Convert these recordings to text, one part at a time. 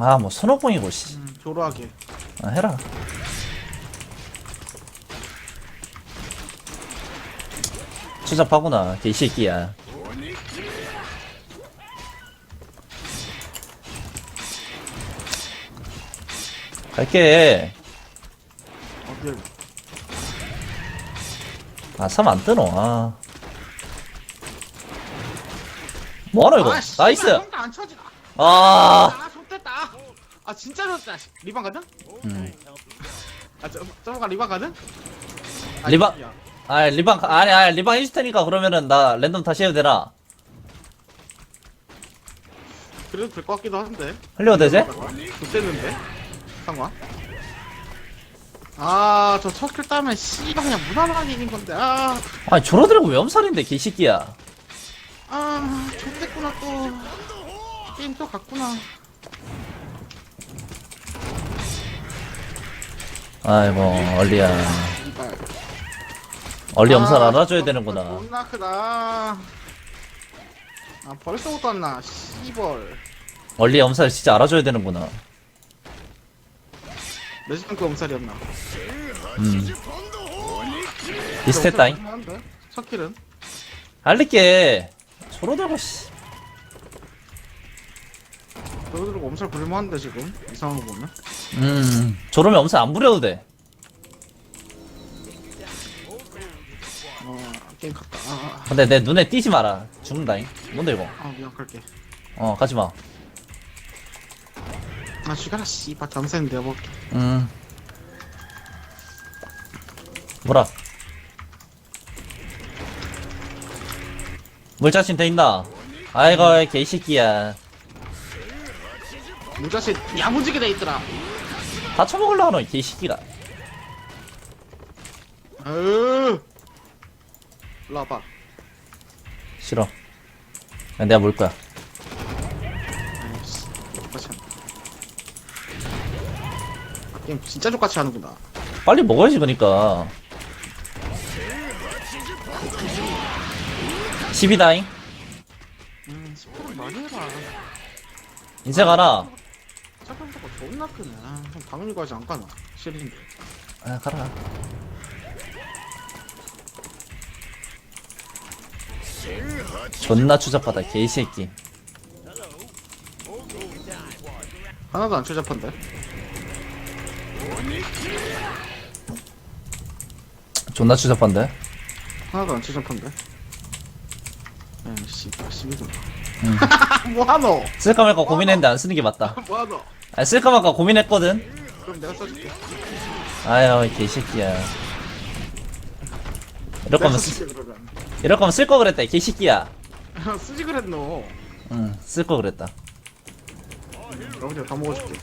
아 뭐 손오공이고 씨 음, 조로하게. 아, 해라 추잡하구나 개새끼야 갈게 어딜. 아, 3안 뜨노, 아. 뭐하노, 이거? 아, 나이스! 형도 안 쳐지. 아, 아, 아. 아, 진짜 좋다. 리방 가든? 음. 아, 저, 저거가 리방 가든? 아, 리방- 이야. 아, 리방, 아니, 아니, 리방 해줄 테니까 그러면은 나 랜덤 다시 해도 되나? 그래도 될 것 같기도 한데. 흘려도 되지? 좋됐는데? 상관? 아, 저 첫킬 따면 씨발 그냥 무난하게 이긴 건데. 아, 아니, 졸어들고 왜 엄살인데, 개새끼야. 아, 좋됐구나 또. 게임 또 갔구나. 아이고, 얼리야. 이발. 얼리 엄살 아, 알아줘야 저- 되는구나. 존나 크다. 아, 벌써 못 왔나? 씨벌. 얼리 엄살 진짜 알아줘야 되는구나. 그 엄살이었나? 음. 비슷했다잉. 첫 킬은? 알릴게. 졸어들고, 씨. 너희들 엄살 부릴만한데 지금 이상한 거 보면. 음, 저러면 엄살 안 부려도 돼. 어 게임 갔다. 아, 근데 내 눈에 띄지 마라. 죽는다잉. 뭔데, 이거? 아 미안 갈게. 어, 가지 마. 아 죽여라 씨발 잠새는 내가 볼게. 음. 뭐라? 물자신 돼 있나? 아이고 개새끼야. 무자식 야무지게 돼 있더라. 다 처먹으려고 너 개새끼가. 으. 일로 와봐. 싫어. 야, 내가 물 거야. 아이씨 똑같이. 아, 게임 진짜 똑같이 하는구나. 빨리 먹어야지 그니까. 10이다잉. 음10% 많이 해라. 인생 하나. 존나 크네. 아, 형 당연히 가지 안 가나. 싫은데. 아, 가라. 존나 추잡하다 개새끼. 하나도 안 추잡한데. 존나 추잡한데. 하나도 안 추잡한데. 에이씨, 씨비도. 음. 뭐하노? 쓸까 말까 고민했는데 안 쓰는 게 맞다. 뭐 하노? 아, 쓸까 말까 고민했거든. 그럼 내가 써줄게. 아유 이 개새끼야 이럴 내가 거면 써줄게 그러면. 이럴 거면 쓸 거 그랬다 이 개새끼야 쓰지 그랬노. 응 쓸 거 그랬다 여러분들 다 먹어줄게.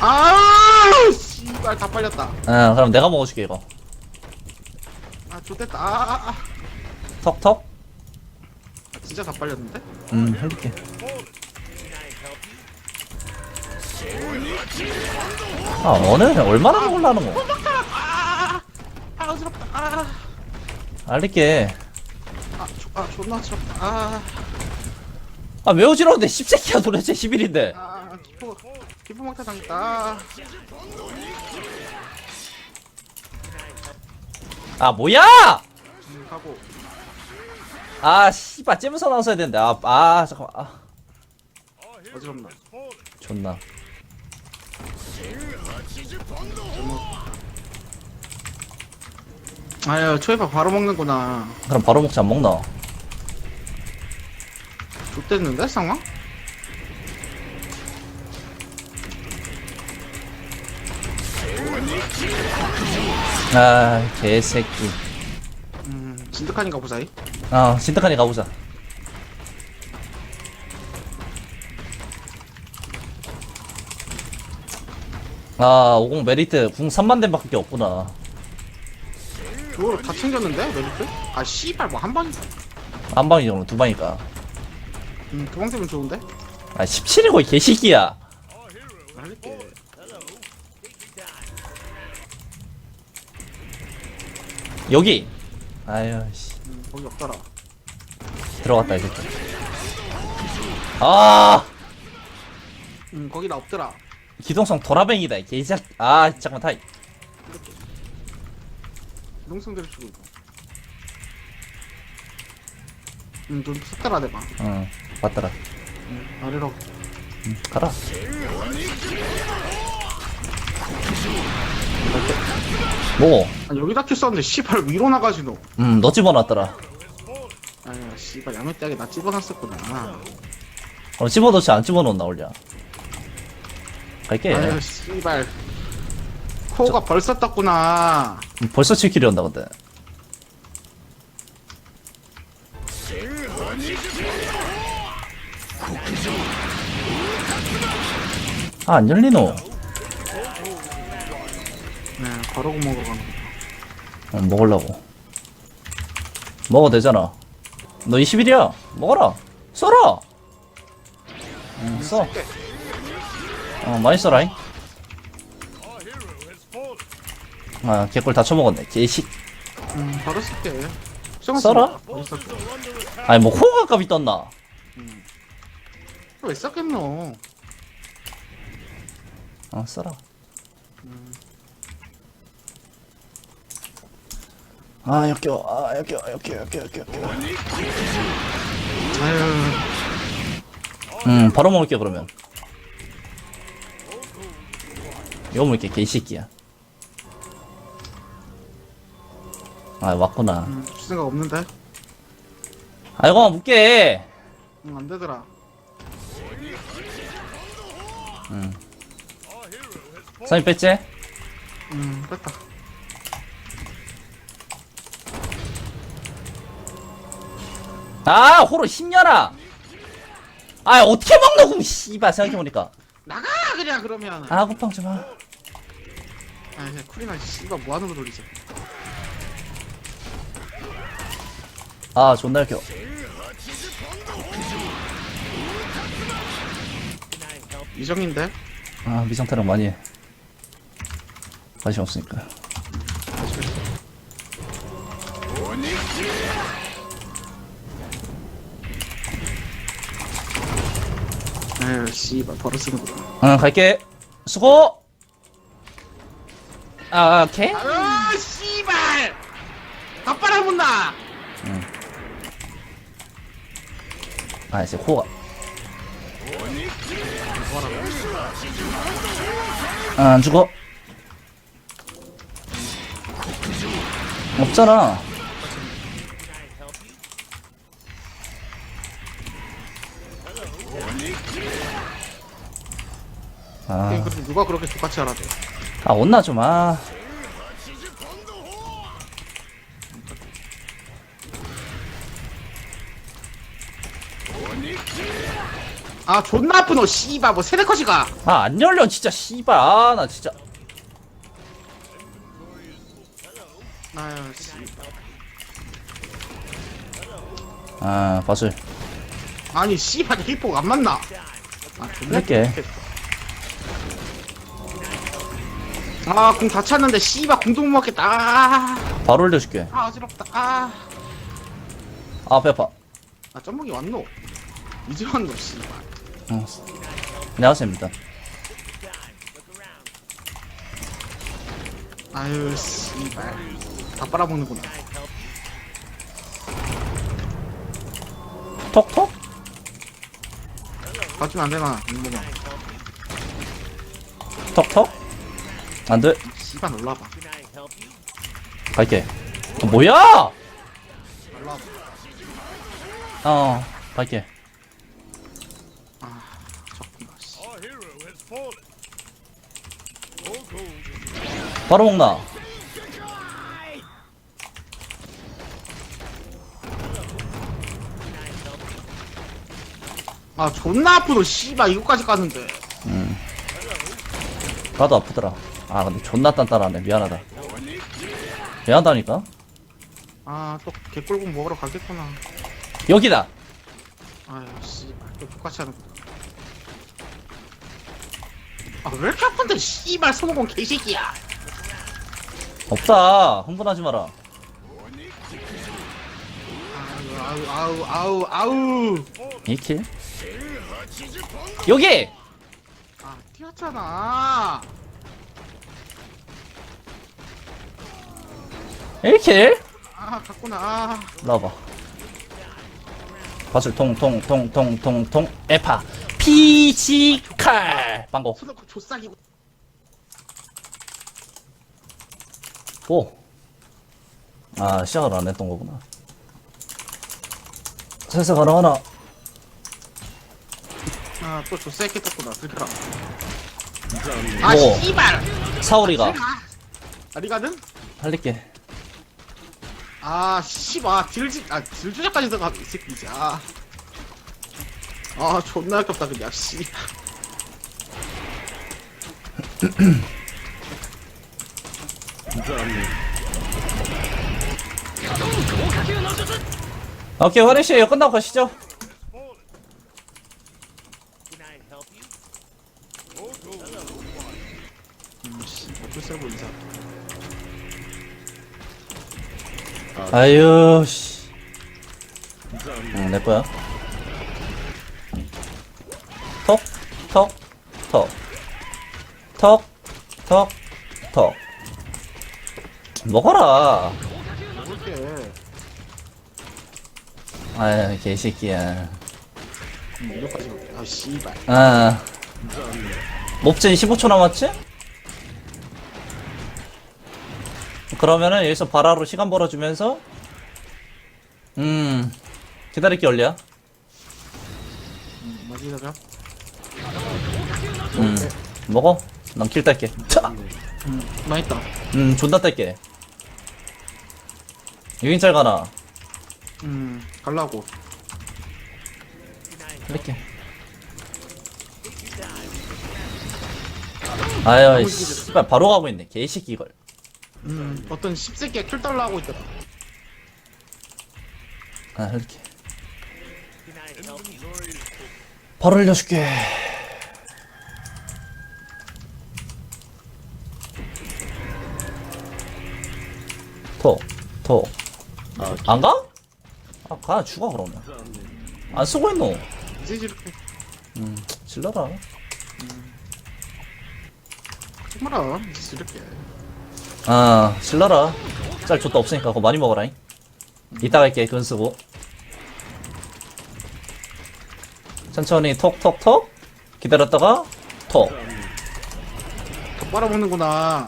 아, 씨발 다 빨렸다. 아 그럼 내가 먹어줄게 이거 아, 좋됐다. 아, 아, 아. 턱턱 진짜 다 빨렸는데? 음 해볼게 아 너는 얼마나 먹으려는 거 아, 아, 어지럽다. 아, 알릴게. 아, 조, 아, 존나 어지럽다. 아, 아왜 어지러운데? 씹새끼야 도대체 10일인데. 아, 기포, 기포 막타 당했다. 아, 아 뭐야? 음, 가고. 아 씨발 잼서 나왔어야 되는데. 아, 아 잠깐만. 아. 어지럽나. 존나 아유, 초회파 바로 먹는구나. 그럼 바로 먹지 안 먹나 좋됐는데, 상황? 아 개새끼 음, 진득하니까 보자이. 아 진득하니 가보자 아, 50 메리트 궁 3만 댐밖에 없구나. 그거를 다 챙겼는데, 메리트? 아, 씨발, 뭐 한 방이. 한 방이잖아, 두 방이니까. 음, 두방 쓰면 좋은데? 아, 17이고, 이 개새끼야. 할게. 여기. 아유, 씨. 음, 거기 없더라. 들어갔다, 이 새끼. 아응 거기 나 없더라 기동성 도라뱅이다 이 개작 아 잠깐만 타이. 농성대로 치고 있고. 응좀 섰더라 내가. 응 맞더라. 응 아래로. 응, 가라. 뭐? 아 여기다 큐 썼는데 씨발 위로 나가지노 음너 집어놨더라. 아야 씨발 야매떼하게 나 집어놨었구나. 그럼 집어넣지 안 집어넣나 올려 갈게 아유 씨발 코가 벌써 떴구나 음, 벌써 7킬이 온다 근데 아, 안 열리노? 네 바로고 먹으러 가는 거 어, 먹으려고. 먹어도 되잖아. 너 21이야. 먹어라. 써라. 응, 써. 어, 많이 써라잉. 아, 개꿀 다 쳐먹었네. 개식. 음 바로 쓸게? 어디 썼게 아니, 뭐, 호가 값이 떴나? 왜 썼겠노 어, 써라. 아, 역겨워. 아, 역겨워. 역겨워. 역겨워. 역겨워. 아유 음, 바로 먹을게, 그러면. 이거 먹을게, 개새끼야. 아, 왔구나. 음, 줄 생각 없는데 아이고, 묵게. 응 안되더라 사인 뺐지? 음 뺐다 아, 호로 10년아! 아, 어떻게 먹노, 씨발, 생각해보니까. 나가 그냥 그러면 아, 굿빵 좀 하. 아 그냥 쿨이나 씨발 뭐하는 거 돌리지 아, 존나 역겨. 이정인데 아, 미성타령 많이 해. 관심 없으니까. 아유 씨발 버릇 쓰는구나 응, 갈게. 수고! 아, 오케이. 아 씨발 다 빨아먹나 아, 이제 호가. 아, 안 죽어. 없잖아. 아, 그럼 누가 그렇게 똑같이 하라대 아, 온나 좀, 아. 아 존나 아프노 씨발 뭐 세대컷이가 아, 안 열려, 진짜, 씨발. 아, 나 진짜. 아유 씨발 아, 바술. 아니 씨발 힐포가 안 맞나 아 존나 이렇게. 아궁 다 찼는데 씨발 궁도 못 먹겠다 아, 바로 올려줄게. 아 어지럽다 아, 아, 배 아파. 아 짬뽕이 왔노 이제 왔노 씨발 어. 안녕하세요, 일단. 아유 씨발 다 빨아먹는구나 톡톡? 봐주면 안 되나 이모가 톡톡? 안 돼. 씨발 놀라봐 갈게. 어, 뭐야? 놀라봐 어, 갈게. 아 씨. 바로 먹나? 아 존나 아프노 씨발 이거까지 깠는데 나도 아프더라. 아, 근데 존나 단단하네. 미안하다. 미안하다니까? 아 또 개꿀국 먹으러 가겠구나 여기다! 아유 씨발 또 똑같이 하는구나 아왜 이렇게 아픈데 씨발 손오공 개새끼야 없다. 흥분하지 마라. 아우 아우 아우 아우 아우 2킬? 여기! 아 튀었잖아 1킬? 아 갔구나 아, 나와봐. 밭을 통통통통통통 에파 피지칼 빵고 손놓고 조싸기고 오. 아 시작을 안 했던 거구나. 슬슬 가나가나. 아또 조싸기 떴구나 들켜라 아 오. 씨발 사오리가 아리가든? 살릴게. 아 씨발 딜지 아 딜주자까지 들어가 이 새끼 이제 아. 아 존나 아깝다 그냥 씨 오케이 화리 씨 이거 끝나고 가시죠. 음, 씨 어쩔 수 없고 인사 아유 씨. 응, 내 거야. 톡, 톡, 톡. 톡, 톡, 톡. 먹어라. 아유, 개새끼야. 먹게 아 씨발 아. 몹진 15초 남았지? 그러면은 여기서 바라로 시간 벌어주면서 음 기다릴게 얼리야. 음, 음 먹어. 난 킬 딸게. 차! 음 맛있다. 음 존나 딸게. 유인짤 가나 음 갈라고. 할게. 아유 씨발 바로 가고 있네. 개새끼 이걸 음 어떤 씹새끼가 킬 달라 하고 있더라. 아 할게. 바로 흘려줄게. 톡톡 안 가? 아가 죽어 그러면. 안 쓰고 있노? 이제 이렇게. 음 질러라. 정말아 이제 이렇게 아 질러라. 짤 줬다 없으니까 그거 많이 먹어라잉. 이따 갈게 그건 쓰고. 천천히 톡톡톡. 기다렸다가 톡. 더 빨아먹는구나.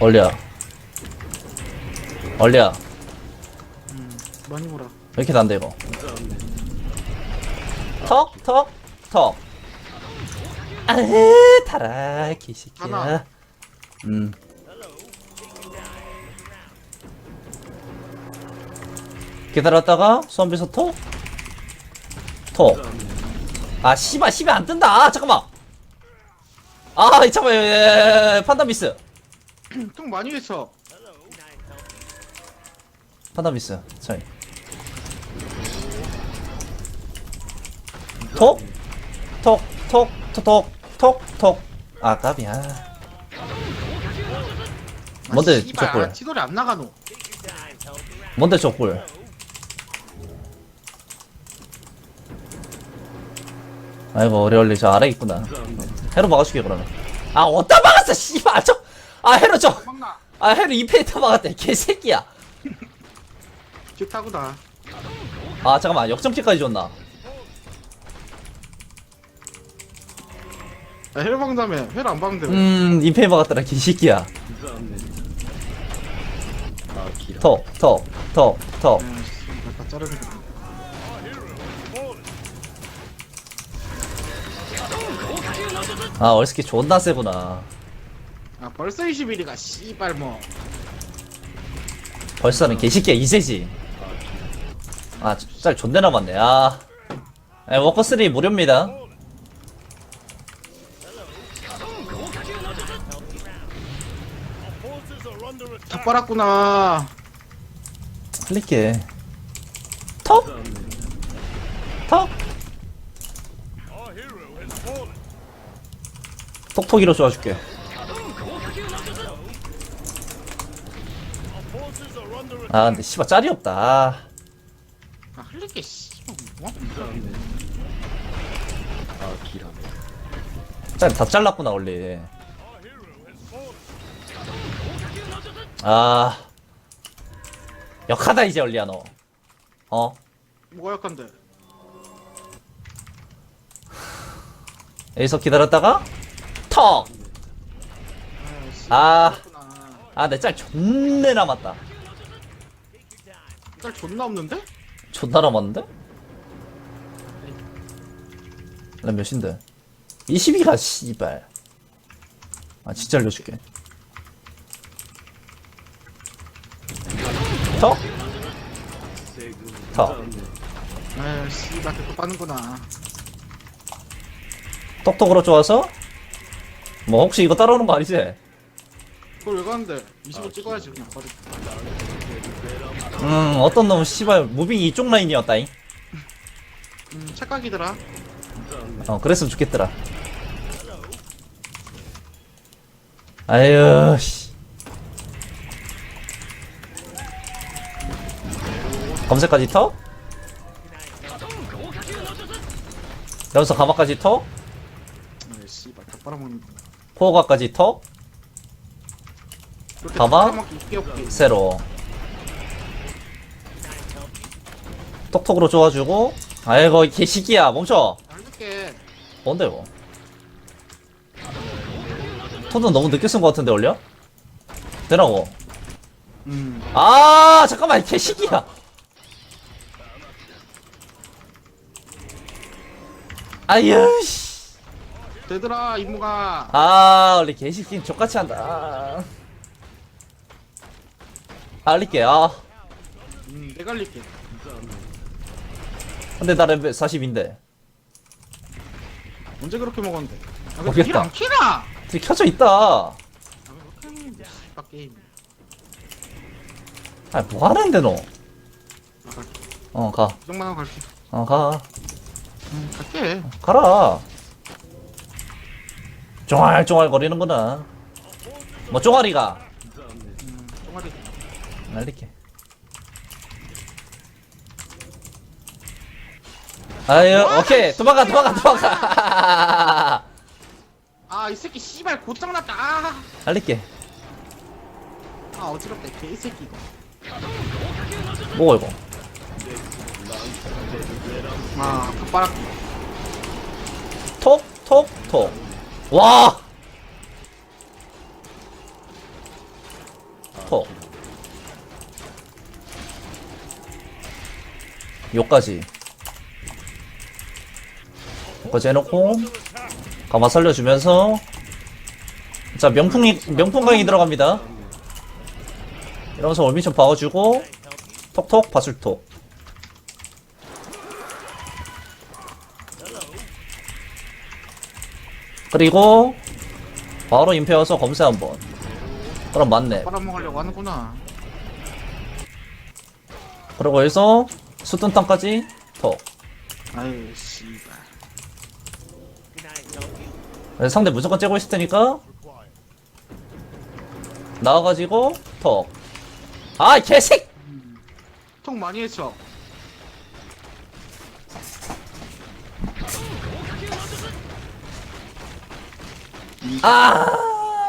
얼리야. 얼리야. 많이 몰아 왜 이렇게 난데 이거? 턱 턱 턱. 아으 타라 개새끼야. 하나. 음. 기다렸다가 수험비서 톡톡아 씨발 씨발 안 뜬다. 아, 잠깐만. 아 잠깐만 예, 예, 예, 판단 미스. 좀 많이 했어. 판단 미스 차이 톡? 톡, 톡, 톡, 톡, 톡, 톡. 아, 까비야. 뭔데, 아, 저걸? 아, 티돌이 안 나가노 뭔데, 저 꿀? 아이고, 어려울리, 저 아래 있구나. 해로 막아줄게, 그러면. 아, 어디다 막았어, 씨발! 저, 아, 해로 저, 막나 아, 해로 이 페이터 막았대, 개새끼야. 좋다구나 아, 잠깐만, 역전키까지 줬나? 야 헬방다며 헬안 박는데 왜 음, 이 페이 막았더라, 개새끼야. 톡, 톡, 톡, 톡. 야, 씨, 다 자르는 거. 아, 얼스키 존나 세구나. 아 벌써 21이가 씨발 뭐 벌써는 개새끼야, 이세지. 아, 짤 존나 남았네, 아. 에, 워커3 무료입니다. 다 빨았구나 클릭해. 톡? 톡? 톡톡이로 쏘아줄게. 아 근데 씨발 짤이 없다 아, 아 흘릴게 씨발 뭐? 아 기라 짤다 잘랐구나 원래 아 역하다 이제 원리야 너 어? 뭐가 약한데 여기서 기다렸다가 턱! 아. 아 내 짤 존내 남았다 짤 존나 없는데? 존나 남았는데? 나 몇인데? 22가 씨발 아 진짜 알려줄게 턱? 턱 에이 씨발 계속 빠는구나. 똑똑으로 좋아서? 뭐 혹시 이거 따라오는 거 아니지? 그걸 왜 가는데? 25 찍어야지 그냥 바로. 음 어떤 놈 씨발 무빙이 이쪽 라인이었다잉. 음 착각이더라. 어 그랬으면 좋겠더라. 아유 씨 검색까지 터? 여기서 가마까지 터? 에이 씨발 다 빨아먹는 거. 포가까지 터? 없게 세로. 톡톡으로 쪼아주고. 아이고 이 개시기야 멈춰. 뭔데 이거? 토는 너무 늦게 쓴 것 같은데 원려? 되라고 음. 아 잠깐만 이 개시기야 아유 씨. 되더라 이모가. 아 원래 개시기는 족같이 한다. 아. 알릴게 아음 내가 알릴게. 근데 나 레벨 40인데. 언제 그렇게 먹었는데? 아 킬안 키나? 뒤 켜져 있다. 아 그렇게 했는데 씨발 게임. 아 뭐 하는데 너? 아, 어, 가. 이 정도만 하고 갈게. 어, 가. 음 갈게 가라. 쫑알쫑알 거리는구나. 뭐, 쫑알이가. 음 쫑알이 날릴게. 아유, 오케이. 도망가, 도망가, 도망가. 아 이 새끼 씨발 곧장 났다 아, 날릴게. 아 어지럽다 개새끼 이거 뭐고, 이거. 아 kap바락 톡, 톡, 톡. 와! 톡. 요까지. 요까지 해놓고, 가마 살려주면서, 자, 명풍이, 명풍강이 들어갑니다. 이러면서 월미션 박아주고, 톡톡, 바술톡. 그리고 바로 임페어서 검세 한번. 그럼 맞네. 빨아먹으려고 하는구나. 그리고 여기서 수둔탕까지 턱 아유 씨발. 그래서 상대 무조건 째고 있을 테니까 나와가지고 턱아 개색 통 많이 했죠 아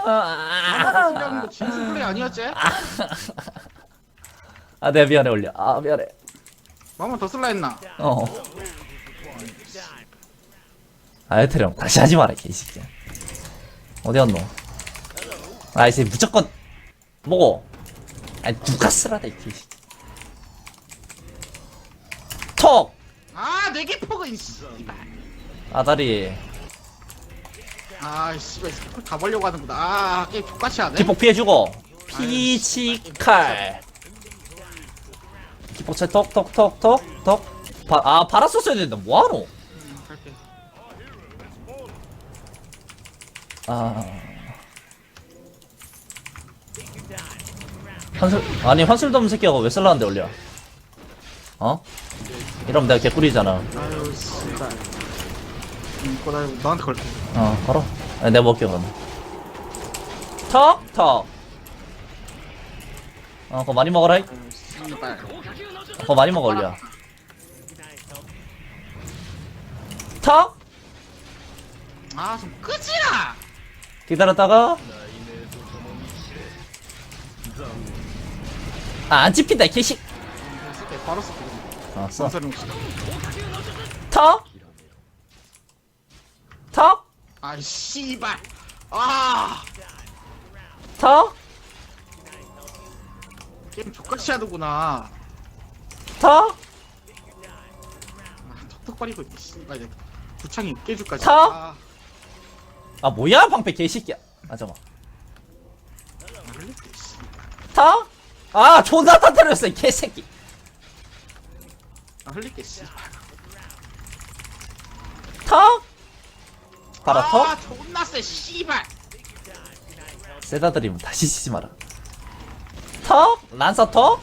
하는 거 진수 플레이 아니었지? 아, 내 미안해 올려. 아, 미안해. 한번 더 쓸라 했나? 어. 아, 에테령 다시 하지 마라, 개새끼야. 어디 갔노? 아, 이제 무조건 뭐고? 아, 누가 쓰라다, 이 개새끼. 톡! 아 내게 이 씨발 아다리. 아 씨발 스킬 가보려고 하는구나 아 게임 똑같이 하네? 기폭 피해주고. 피치칼. 기폭차 톡, 톡, 톡, 톡, 톡. 바, 아, 바라 썼어야 된다. 뭐하노? 음, 갈게 아. 환술, 아니, 환술도 없는 새끼가 왜 썰라는데 올려? 어? 이러면 내가 개꿀이잖아. 아유 씨발 음, 이거 나 너한테 걸게 어, 걸어. 아니, 내가 먹을게, 그러면. 턱, 턱. 어 그거 많이 먹어라 이. 아, 씨발. 그거 많이 먹어 올려 턱 아, 좀 끄지라! 기다렸다가 아안 찝힌다 이 개식 쓸게, 바로 쓸게. 어 써. 전설용 씨. 턱 턱 아, 씨발. 아, 턱 게임 족같이 하는구나. 턱 아, 턱턱거리고 있네, 씨발. 이제 부창이 깨줄까지. 타? 아, 아 뭐야 방패 개새끼야 아 잠깐 아, 씨발. 아 존나 터뜨렸어 이 개새끼 아, 흘릴게, 씨발. 턱? 바로 아, 턱? 존나 세, 씨발. 세다 드리면 다시 치지 마라 턱? 란서 턱?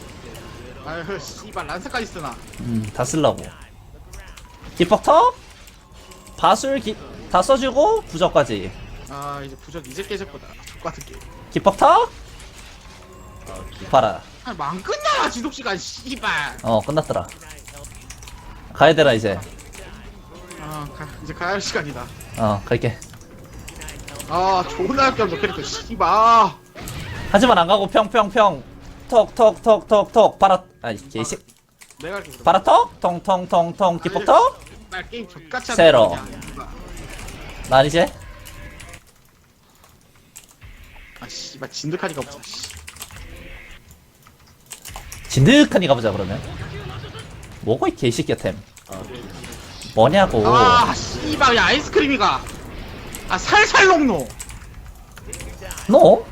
아유, 씨발, 란스까지 쓰나. 음다 쓸라고 기폭 턱? 바술 기... 다 써주고 부적까지 아, 이제 부적 이제 깨졌구나. 족같은 게임. 기폭 턱? 봐라 아, 망 끝나, 지독시간, 씨발. 어 끝났더라 가야 되라 이제 아, 가, 이제 가야 할 시간이다. 어 갈게 아, 존나 할게 없어, 캐릭터. 아, 하지만 안 가고 평평평 톡톡톡톡톡 바라 아이 개식 내가 할게. 그럼. 바라 턱? 통통통통 기폭 턱? 날 게임 족같이 하는 세로. 거냐, 씨발. 난 이제 아, 씨발, 진득하니까 없어, 씨. 진득하니 가보자 그러면 뭐고 이 개새끼야 템 뭐냐고 아, 씨 발, 야, 아이스크림이가. 아, 살살 녹노. 너?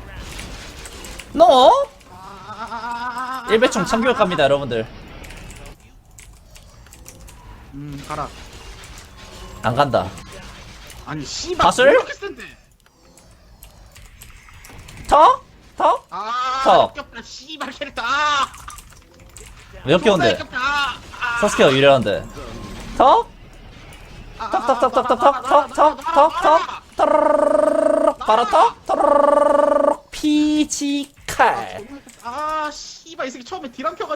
너? 아, 일배총 참교육 갑니다 여러분들 음, 가라. 안 간다 아니, 씨발. 밭을? 왜 이렇게 센데? 턱? 턱? 아, 턱. 역겹다, 씨발 캐릭터. 아, 왜 역겨운데? 역겹다. 아, 아, 서스케가 유리한데 턱? 아, 턱턱턱턱턱턱턱턱턱턱 터르르르르르르 바로 턱? 터르르르르르 피지칼 아, 씨발, 이 새끼 처음에 딜안 켜가지고.